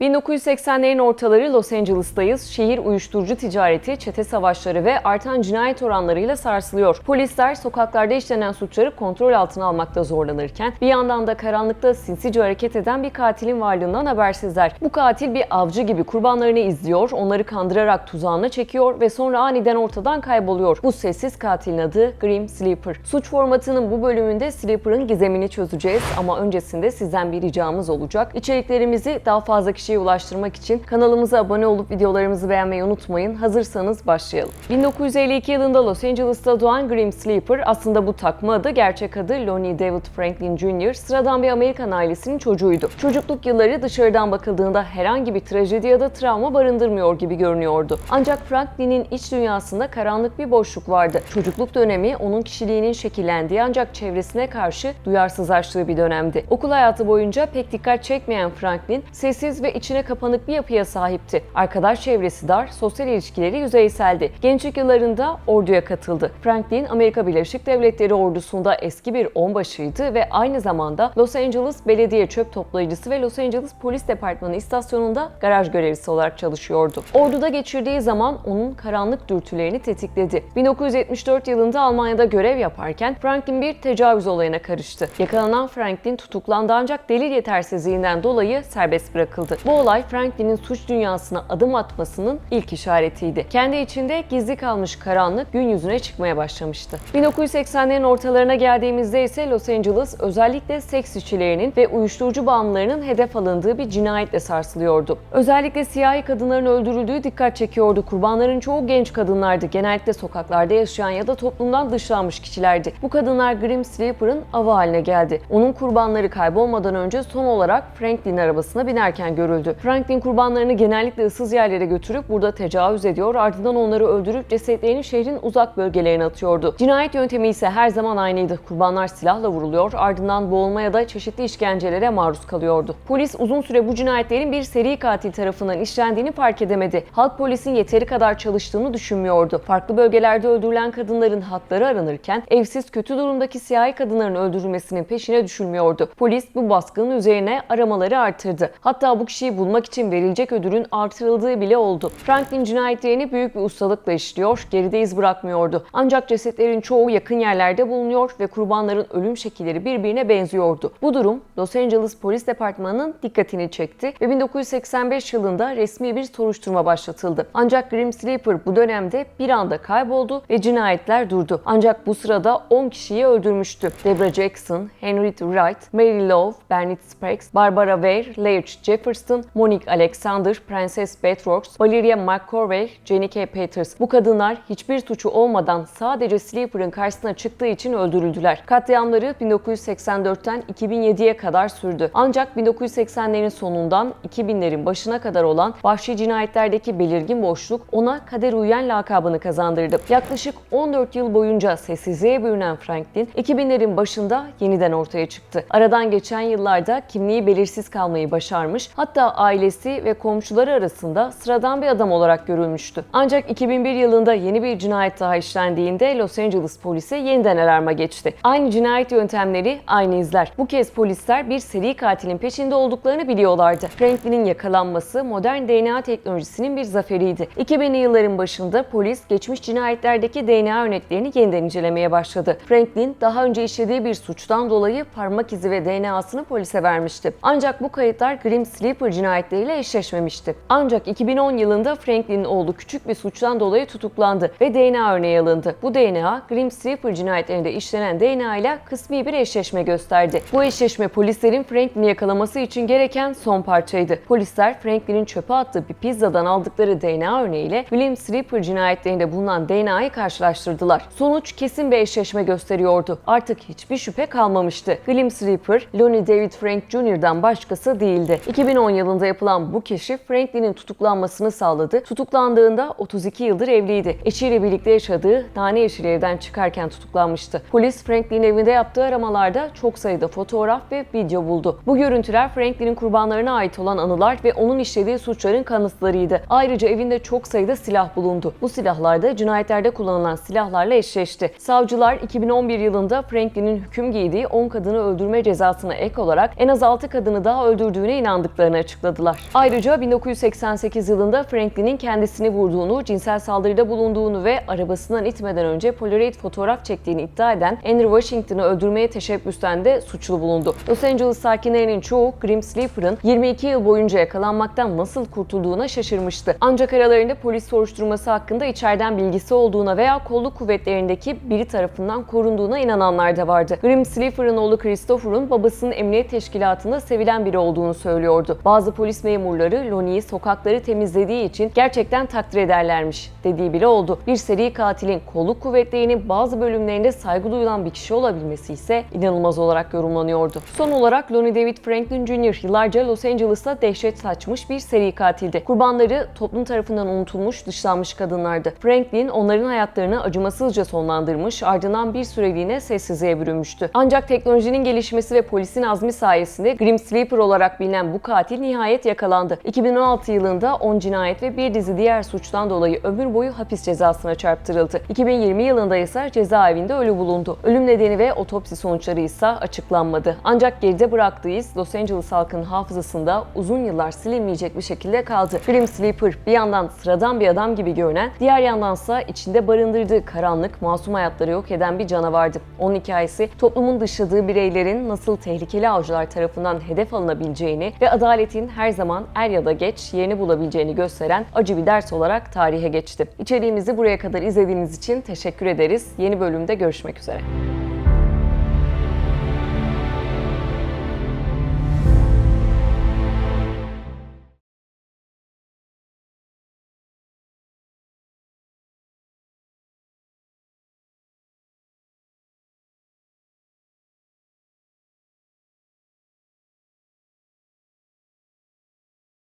1980'lerin ortaları Los Angeles'tayız. Şehir uyuşturucu ticareti, çete savaşları ve artan cinayet oranlarıyla sarsılıyor. Polisler sokaklarda işlenen suçları kontrol altına almakta zorlanırken bir yandan da karanlıkta sinsice hareket eden bir katilin varlığından habersizler. Bu katil bir avcı gibi kurbanlarını izliyor, onları kandırarak tuzağına çekiyor ve sonra aniden ortadan kayboluyor. Bu sessiz katilin adı Grim Sleeper. Suç formatının bu bölümünde Sleeper'ın gizemini çözeceğiz ama öncesinde sizden bir ricamız olacak. İçeriklerimizi daha fazla kişiye ulaştırmak için kanalımıza abone olup videolarımızı beğenmeyi unutmayın. Hazırsanız başlayalım. 1952 yılında Los Angeles'ta doğan Grim Sleeper aslında bu takma adı, gerçek adı Lonnie David Franklin Jr. sıradan bir Amerikan ailesinin çocuğuydu. Çocukluk yılları dışarıdan bakıldığında herhangi bir trajedi ya da travma barındırmıyor gibi görünüyordu. Ancak Franklin'in iç dünyasında karanlık bir boşluk vardı. Çocukluk dönemi onun kişiliğinin şekillendiği ancak çevresine karşı duyarsızlaştığı bir dönemdi. Okul hayatı boyunca pek dikkat çekmeyen Franklin sessiz ve içine kapanık bir yapıya sahipti. Arkadaş çevresi dar, sosyal ilişkileri yüzeyseldi. Gençlik yıllarında orduya katıldı. Franklin, Amerika Birleşik Devletleri ordusunda eski bir onbaşıydı ve aynı zamanda Los Angeles Belediye Çöp Toplayıcısı ve Los Angeles Polis Departmanı istasyonunda garaj görevlisi olarak çalışıyordu. Orduda geçirdiği zaman onun karanlık dürtülerini tetikledi. 1974 yılında Almanya'da görev yaparken Franklin bir tecavüz olayına karıştı. Yakalanan Franklin tutuklandı ancak delil yetersizliğinden dolayı serbest bırakıldı. Bu olay Franklin'in suç dünyasına adım atmasının ilk işaretiydi. Kendi içinde gizli kalmış karanlık gün yüzüne çıkmaya başlamıştı. 1980'lerin ortalarına geldiğimizde ise Los Angeles özellikle seks işçilerinin ve uyuşturucu bağımlılarının hedef alındığı bir cinayetle sarsılıyordu. Özellikle siyahi kadınların öldürüldüğü dikkat çekiyordu. Kurbanların çoğu genç kadınlardı. Genellikle sokaklarda yaşayan ya da toplumdan dışlanmış kişilerdi. Bu kadınlar Grim Sleeper'ın avı haline geldi. Onun kurbanları kaybolmadan önce son olarak Franklin'in arabasına binerken görüldü. Franklin kurbanlarını genellikle ıssız yerlere götürüp burada tecavüz ediyor, ardından onları öldürüp cesetlerini şehrin uzak bölgelerine atıyordu. Cinayet yöntemi ise her zaman aynıydı. Kurbanlar silahla vuruluyor, ardından boğulma ya da çeşitli işkencelere maruz kalıyordu. Polis uzun süre bu cinayetlerin bir seri katil tarafından işlendiğini fark edemedi. Halk polisin yeteri kadar çalıştığını düşünmüyordu. Farklı bölgelerde öldürülen kadınların hakları aranırken evsiz kötü durumdaki siyahi kadınların öldürülmesinin peşine düşülmüyordu. Polis bu baskının üzerine aramaları artırdı. Hatta bu kişiyi bulmak için verilecek ödülün artırıldığı bile oldu. Franklin cinayetlerini büyük bir ustalıkla işliyor, geride iz bırakmıyordu. Ancak cesetlerin çoğu yakın yerlerde bulunuyor ve kurbanların ölüm şekilleri birbirine benziyordu. Bu durum Los Angeles Polis Departmanı'nın dikkatini çekti ve 1985 yılında resmi bir soruşturma başlatıldı. Ancak Grim Sleeper bu dönemde bir anda kayboldu ve cinayetler durdu. Ancak bu sırada 10 kişiyi öldürmüştü. Debra Jackson, Henry Wright, Mary Love, Bernard Sparks, Barbara Ware, Laird Jefferson, Monique Alexander, Princess Beth Rocks, Valeria McCorvey, Jenny K. Peters. Bu kadınlar hiçbir suçu olmadan sadece Sleeper'ın karşısına çıktığı için öldürüldüler. Katliamları 1984'ten 2007'ye kadar sürdü. Ancak 1980'lerin sonundan 2000'lerin başına kadar olan vahşi cinayetlerdeki belirgin boşluk ona kader uyuyan lakabını kazandırdı. Yaklaşık 14 yıl boyunca sessizliğe bürünen Franklin, 2000'lerin başında yeniden ortaya çıktı. Aradan geçen yıllarda kimliği belirsiz kalmayı başarmış, hatta ailesi ve komşuları arasında sıradan bir adam olarak görülmüştü. Ancak 2001 yılında yeni bir cinayet daha işlendiğinde Los Angeles polisi yeniden alarma geçti. Aynı cinayet yöntemleri aynı izler. Bu kez polisler bir seri katilin peşinde olduklarını biliyorlardı. Franklin'in yakalanması modern DNA teknolojisinin bir zaferiydi. 2000'li yılların başında polis geçmiş cinayetlerdeki DNA örneklerini yeniden incelemeye başladı. Franklin daha önce işlediği bir suçtan dolayı parmak izi ve DNA'sını polise vermişti. Ancak bu kayıtlar Grim Sleeper cinayetleriyle eşleşmemişti. Ancak 2010 yılında Franklin'in oğlu küçük bir suçtan dolayı tutuklandı ve DNA örneği alındı. Bu DNA Grim Sleeper cinayetlerinde işlenen DNA ile kısmi bir eşleşme gösterdi. Bu eşleşme polislerin Franklin'i yakalaması için gereken son parçaydı. Polisler Franklin'in çöpe attığı bir pizzadan aldıkları DNA örneğiyle William Sleeper cinayetlerinde bulunan DNA'yı karşılaştırdılar. Sonuç kesin bir eşleşme gösteriyordu. Artık hiçbir şüphe kalmamıştı. William Sleeper, Lonnie David Frank Jr.'dan başkası değildi. 2010 yılında yapılan bu keşif Franklin'in tutuklanmasını sağladı. Tutuklandığında 32 yıldır evliydi. Eşiyle birlikte yaşadığı Nane Yeşil Ev'den çıkarken tutuklanmıştı. Polis Franklin'in evinde yaptığı aramalarda çok sayıda fotoğraf ve video buldu. Bu görüntüler Franklin'in kurbanlarına ait olan anılar ve onun işlediği suçların kanıtlarıydı. Ayrıca evinde çok sayıda silah bulundu. Bu silahlar da cinayetlerde kullanılan silahlarla eşleşti. Savcılar 2011 yılında Franklin'in hüküm giydiği 10 kadını öldürme cezasına ek olarak en az 6 kadını daha öldürdüğüne inandıklarını açıkladılar. Ayrıca 1988 yılında Franklin'in kendisini vurduğunu, cinsel saldırıda bulunduğunu ve arabasından itmeden önce Polaroid fotoğraf çektiğini iddia eden Henry Washington'ı öldürmeye teşebbüsten de suçlu bulundu. Los Angeles sakinlerinin çoğu Grim Sleeper'ın 22 yıl boyunca yakalanmaktan nasıl kurtulduğuna şaşırmıştı. Ancak aralarında polis soruşturması hakkında içeriden bilgisi olduğuna veya kolluk kuvvetlerindeki biri tarafından korunduğuna inananlar da vardı. Grim Sleeper'ın oğlu Christopher'ın babasının emniyet teşkilatında sevilen biri olduğunu söylüyordu. Bazı polis memurları Lonnie'yi sokakları temizlediği için gerçekten takdir ederlermiş dediği bile oldu. Bir seri katilin kolluk kuvvetlerinin bazı bölümlerinde saygı duyulan bir kişi olabilmesi ise inanılmaz olarak yorumlanıyordu. Son olarak Lonnie David Franklin Jr. yıllarca Los Angeles'ta dehşet saçmış bir seri katildi. Kurbanları toplum tarafından unutulmuş, dışlanmış kadınlardı. Franklin onların hayatlarını acımasızca sonlandırmış, ardından bir süreliğine sessizliğe bürünmüştü. Ancak teknolojinin gelişmesi ve polisin azmi sayesinde Grim Sleeper olarak bilinen bu katil nihayet yakalandı. 2016 yılında 10 cinayet ve bir dizi diğer suçtan dolayı ömür boyu hapis cezasına çarptırıldı. 2020 yılında ise cezaevinde ölü bulundu. Ölüm nedeni ve otopsi sonuçları ise açıklanmadı. Ancak geride bıraktığı iz Los Angeles halkının hafızasında uzun yıllar silinmeyecek bir şekilde kaldı. Grim Sleeper bir yandan sıradan bir adam gibi görünen, diğer yandansa içinde barındırdığı karanlık, masum hayatları yok eden bir canavardı. Onun hikayesi toplumun dışladığı bireylerin nasıl tehlikeli avcılar tarafından hedef alınabileceğini ve adaletin her zaman er ya da geç yerini bulabileceğini gösteren acı bir ders olarak tarihe geçti. İçeriğimizi buraya kadar izlediğiniz için teşekkür ederiz. Yeni bölümde görüşmek üzere.